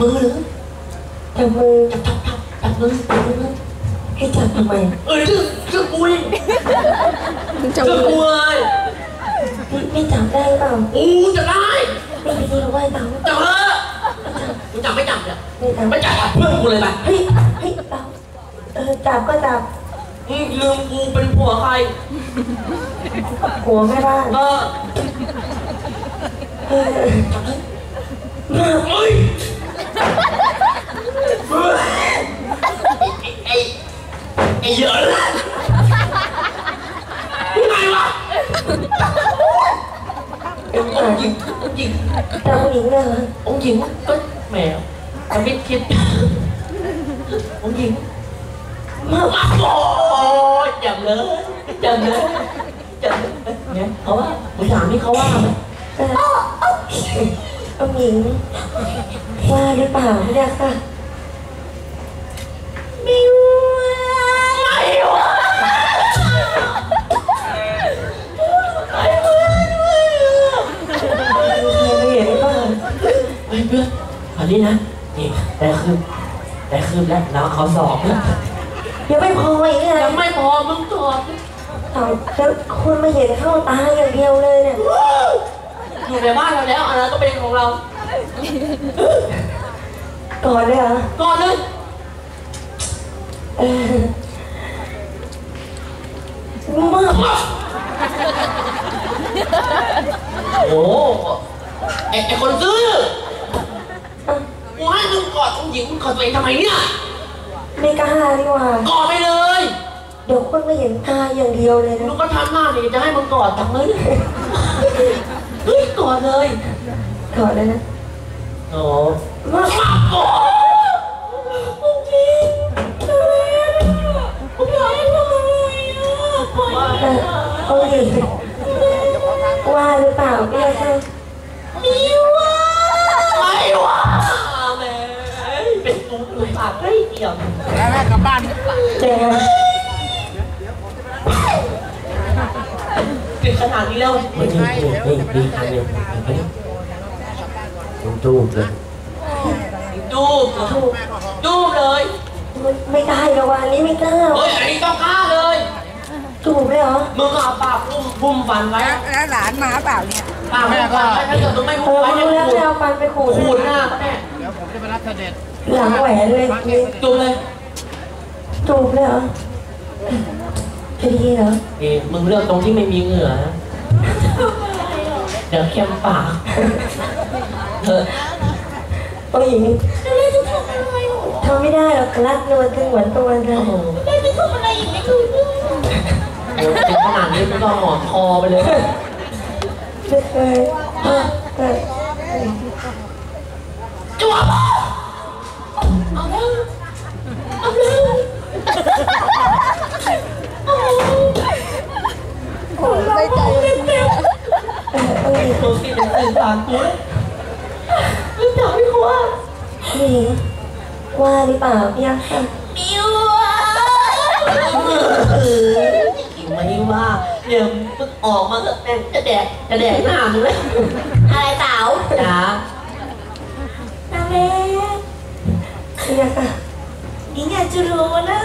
มือหรือจับมือจับจับจับจับมือจับมือให้จับทำไมเอ้ยเรื่องเรื่องกูนี่จะเรื่องกูเลยไม่ไม่จับได้เปล่าอู้จะได้ไม่ไปที่เราไหว้ตังค์จับเถอะมึงจับไม่จับเนี่ยไม่จับไม่จับอะเพื่อนกูเลยไปเฮ้ยเฮ้ยเราเออจับก็จับมึงลืมกูเป็นผัวใครหัวแม่บ้านเออเออจับเลยเฮ้ย อ้เยอะเลยยังไงวะเป็นองค์หญิงองค์หญิงจับผู้หญิงเลยเหรอองค์หญิงก็แหมจะไม่คิดองค์หญิงมามาโอ้ยจับเลยจับเลยจับเลยเนี่ยเขาว่าผู้ถามนี่เขาว่าไหมเออผู้หญิงว่าหรือเปล่าเนี่ยค่ะ เฮ้ยเพื่อนอันนี้นะนี่ได้คืบได้คืบแล้วเราเขาสอบแล้วยังไม่พออีกเลยยังไม่พอมึงสอบเอาแล้วคุณไม่เห็นเข้าตาอย่างเดียวเลยเนี่ยอยู่ในบ้านเราแล้วอันนั้นก็เป็นของเราก่อนเลยเหรอก่อนเลยเออมากโอ้ไอไอคนซื้อกูให้มึงกอดองค์ หญิงมึงกอดตัวเองทำไมเนี่ยไม่กล้าดีกว่ากอดไปเลยเดี๋ยวคุณไม่เห็นตาอย่างเดียวเลยนะลูกก็ทำหน้าดิจะให้มึงกอดจังเลยเฮ้ยกอดเลยก่อนเลยนะโอ้มากมากอดองค์หญิงผมอยากให้ทำอะไรอะปล่อยเออเอาดิว่าหรือเปล่าพี่ยาค่ะมีว่ เป็นกูเลยปากใกล้เกี่ยวแล้วแม่กลับบ้านเดี๋ยวนะถึงขนาดนี้แล้วไม่ดีไม่ดีดีทางเดียวไปดิจูบเลยจูบจูบเลยไม่ได้หรอกวันนี้ไม่กล้าเฮ้ยอันนี้ต้องกล้าเลยจูบเลยเหรอมึงเอาปากพุ่มพุ่มฟันไว้แล้วหลานมาเปล่าเนี่ยปากพุ่มฟันไว้ถ้าเกิดมึงไม่พุ่มไว้เนี่ยแล้วขูดจะเอาฟันไปขูดขูดหน้าแม่ สด็จหลังแหวนเลยนี่จูบเลยจูบเลยเหรอจะดีเหรอเอ้มึงเลือกตรงที่ไม่มีเหงื่อนะเดี๋ยวเข้มปากเธอผู้หญิงทำไม่ได้หรอกรัดนวลถึงหวนตัวเลโอ้ยโหไม่ได้ทำอะไรอีกไม่ถูกเลยโอ้ถึงขนาดนี้มึงก็หอมคอไปเลยไม่เคย ใจเลยเออผู้หญิงตัวที่เป็นสื่อสารกูรู้จักไม่ควรผู้หญิงว่าหรือเปล่าพี่ยักษ์ค่ะมิวไม่ว่าเดี๋ยวมึงออกมาก็แม่งจะแดกจะแดกหน้ามึงเลยอะไรเต๋าจ๋านาเล็กพี่ยักษ์ค่ะหญิงอยากจะรู้นะ